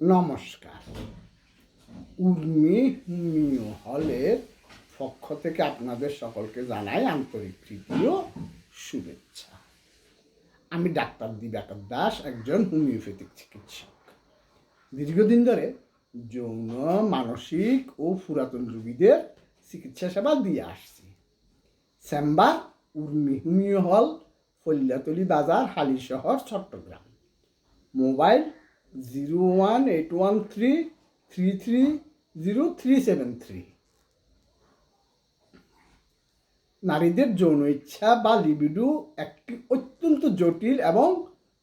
নমস্কার। উর্মি হোমিও হলের পক্ষ থেকে আপনাদের সকলকে জানাই আন্তরিক ও শুভেচ্ছা। আমি ডাক্তার দিবাকর দাস, একজন হোমিওপ্যাথিক চিকিৎসক। দীর্ঘদিন ধরে যৌন, মানসিক ও পুরাতন রোগীদের চিকিৎসা সেবা দিয়ে আসছি। চেম্বার উর্মি হোমিও হল, ফল্যাতলি বাজার, Halishahar, Chattogram. Mobile zero one eight one three three three zero three seven three নারীদের যৌন ইচ্ছা বা লিবিডু একটি অত্যন্ত জটিল এবং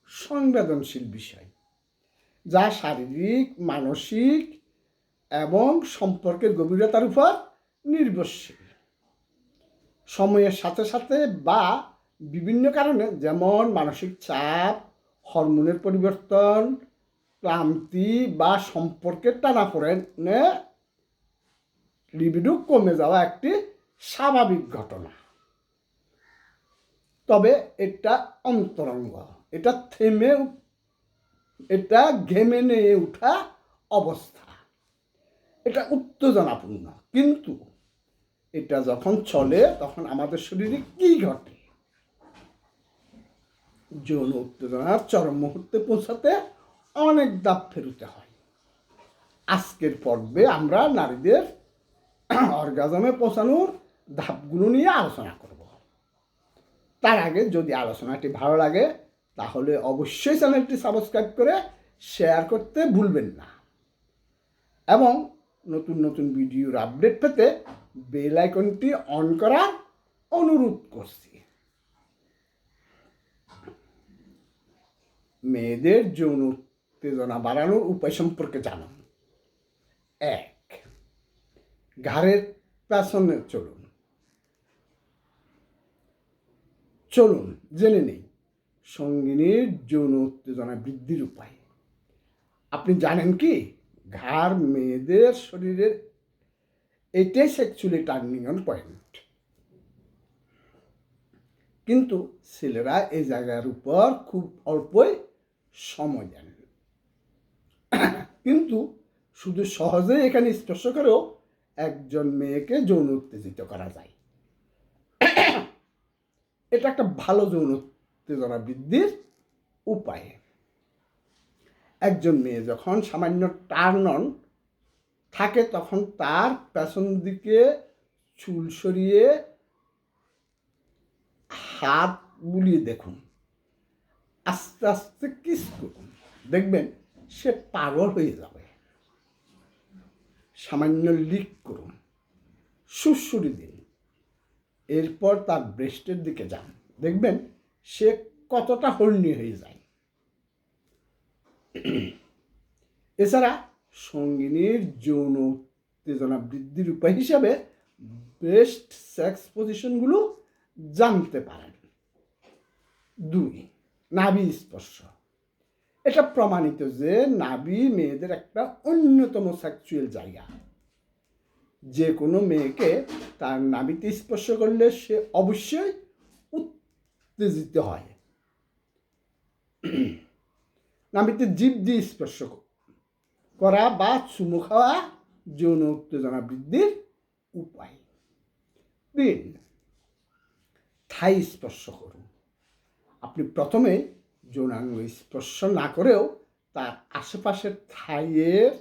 সংবেদনশীল বিষয়, যা শারীরিক, মানসিক এবং সম্পর্কের গভীরতার উপর নির্ভরশীল। সময়ের সাথে সাথে বা বিভিন্ন কারণে, যেমন মানসিক চাপ, হরমোনের পরিবর্তন ক্লান্তি বা সম্পর্কের টানাপোড়েনে লিবিডো কমে যাওয়া একটি স্বাভাবিক ঘটনা। তবে এটা অন্তরঙ্গ, এটা থেমে এটা ঘেমে নিয়ে ওঠা অবস্থা। এটা উত্তেজনাপূর্ণ, কিন্তু এটা যখন চলে তখন আমাদের শরীরে কি ঘটে? যৌন উত্তেজনার চরম মুহূর্তে পৌঁছাতে অনেক দাপ ফেরুতে হয়। আজকের পর্বে আমরা নারীদের অর্গাজমে পৌঁছানোর ধাপগুলো নিয়ে আলোচনা করব। তার আগে যদি আলোচনাটি ভালো লাগে, তাহলে অবশ্যই চ্যানেলটি সাবস্ক্রাইব করে শেয়ার করতে ভুলবেন না। এবং নতুন নতুন ভিডিওর আপডেট পেতে বেল আইকনটি অন করার অনুরোধ করছি। মেয়েদের যৌন উত্তেজনা বাড়ানোর উপায় সম্পর্কে জানুন। এক, ঘাড়ের পেছনে চলুন। চলুন, জেনে নেই। সঙ্গিনীর যৌন উত্তেজনা বৃদ্ধির উপায়। আপনি জানেন কি? ঘাড় মেয়েদের শরীরের এটাই সেক্সুয়ালি টার্নিং অন পয়েন্ট কিন্তু ছেলেরা এই জায়গার উপর খুব অল্পই সময় দেন। কিন্তু শুধু সহজে এখানে স্পর্শ করেও একজন মেয়েকে যৌন উত্তেজিত করা যায়। এটা একটা ভালো যৌন উত্তেজনা বৃদ্ধির উপায়। একজন মেয়ে যখন সামান্য টার্ন অন থাকে, তখন তার পেছন দিকে চুল সরিয়ে হাত বুলিয়ে দেখুন। আস্তে আস্তে কিস করুন। দেখবেন সে পাগল হয়ে যাবে। সামান্য লিক করুন সুরসুরি দিন। এরপর তার ব্রেস্টের দিকে যান। দেখবেন সে কতটা হর্নি হয়ে যায়। এছাড়া সঙ্গিনীর যৌন উত্তেজনা বৃদ্ধির উপায় হিসাবে বেস্ট সেক্স পজিশনগুলো জানতে পারেন। দুই নাভি স্পর্শ এটা প্রমাণিত যে নাভি মেয়েদের একটা অন্যতম সেক্সুয়াল জায়গা। যে কোনো মেয়েকে তার নাভিতে স্পর্শ করলে সে অবশ্যই উত্তেজিত হয়। নাভিতে জীব দিয়ে স্পর্শ করা বা চুমু খাওয়া যৌন উত্তেজনা বৃদ্ধির উপায়। তিন থাই স্পর্শ করুন। আপনি প্রথমে যৌনাঙ্গ স্পর্শ না করেও তার আশেপাশের থাইয়ের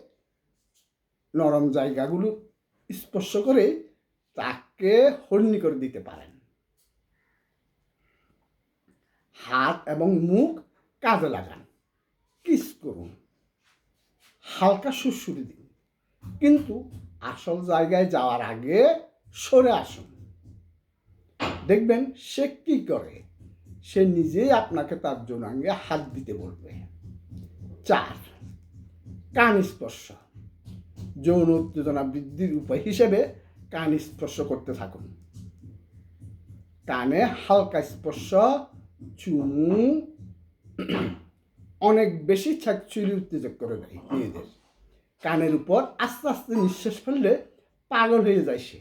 নরম জায়গাগুলো স্পর্শ করে তাকে হর্নি করে দিতে পারেন। হাত এবং মুখ কাজে লাগান। কিস করুন। হালকা সুরসুরি দিন। কিন্তু আসল জায়গায় যাওয়ার আগে সরে আসুন। দেখবেন সে কি করে। সে নিজেই আপনাকে তার যৌনাঙ্গে হাত দিতে বলবে। চার, কান স্পর্শ। যৌন উত্তেজনা বৃদ্ধির উপায় হিসেবে কান স্পর্শ করতে থাকুন। কানে হালকা স্পর্শ চুমু অনেক বেশি ছ্যাকচুরি উত্তেজক করে দেয় মেয়েদের। কানের উপর আস্তে আস্তে নিঃশ্বাস ফেললে পাগল হয়ে যায় সে।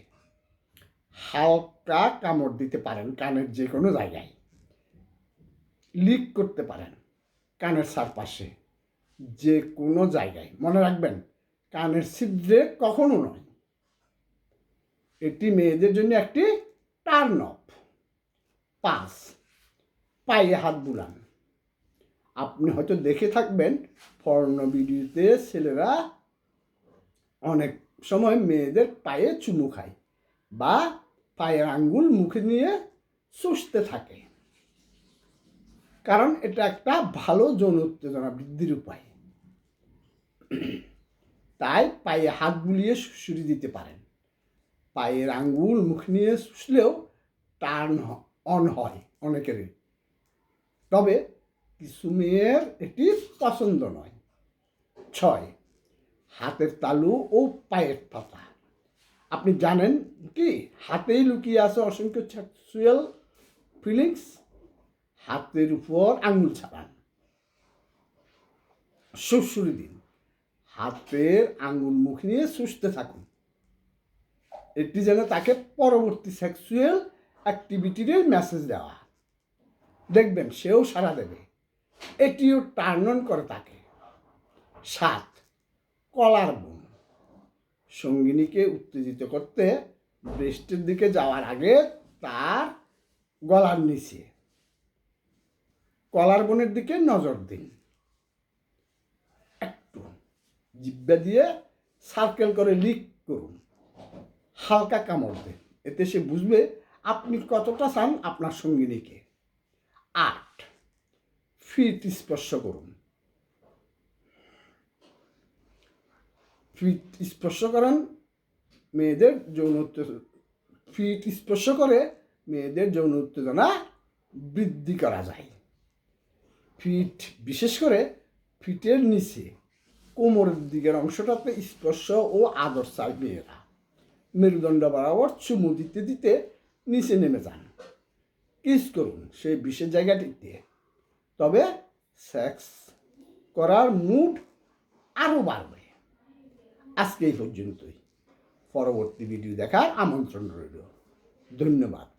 হালকা কামড় দিতে পারেন কানের যে কোনো জায়গায়। লিক করতে পারেন কানের চারপাশে যে কোনো জায়গায়। মনে রাখবেন, কানের ছিদ্রে কখনো নয়। এটি মেয়েদের জন্য একটি টার্ন অফ পাঁচ পায়ে হাত বুলান। আপনি হয়তো দেখে থাকবেন, পর্ণ ভিডিওতে ছেলেরা অনেক সময় মেয়েদের পায়ে চুমু খায় বা পায়ের আঙ্গুল মুখে নিয়ে চুষতে থাকে। কারণ এটা একটা ভালো যৌন উত্তেজনা বৃদ্ধির উপায়। তাই পায়ে হাত বুলিয়ে সুড়ি দিতে পারেন। পায়ের আঙ্গুল মুখ নিয়ে শুষলেও টার্ন অন হয় অনেকেরই। তবে কিছু মেয়ের এটি পছন্দ নয়। ছয়, হাতের তালু ও পায়ের পাতা। আপনি জানেন কি? হাতেই লুকিয়ে আছে অসংখ্য সেক্সুয়াল ফিলিংস হাতের উপর আঙুল ছাড়ান সুরসুরি দিন হাতের আঙুল মুখ নিয়ে সুস্থে থাকুন। এটি যেন তাকে পরবর্তী সেক্সুয়াল অ্যাক্টিভিটির মেসেজ দেওয়া। দেখবেন সেও সাড়া দেবে। এটিও টার্ন অন করে তাকে। সাত, কলার বোন। সঙ্গিনীকে উত্তেজিত করতে ব্রেস্টের দিকে যাওয়ার আগে তার গলার নিচে কলার বনের দিকে নজর দিন একটু জিব্বা দিয়ে সার্কেল করে লিক করুন। হালকা কামড় দেন। এতে সে বুঝবে আপনি কতটা চান আপনার সঙ্গিনীকে। আট, ফিট স্পর্শ করুন। ফিট স্পর্শ করেন মেয়েদের যৌন উত্তেজনা ফিট স্পর্শ করে মেয়েদের যৌন উত্তেজনা বৃদ্ধি করা যায়। ফিট, বিশেষ করে ফিটের নিচে, কোমরের দিকের অংশটাতে স্পর্শ ও আদর চায় মেয়েরা। মেরুদণ্ড বরাবর চুমু দিতে দিতে নিচে নেমে যান। কিস করুন সেই বিশেষ জায়গাটিতে। তবে সেক্স করার মুড আরও বাড়বে। আজকে এই পর্যন্তই। পরবর্তী ভিডিও দেখার আমন্ত্রণ রইল। ধন্যবাদ।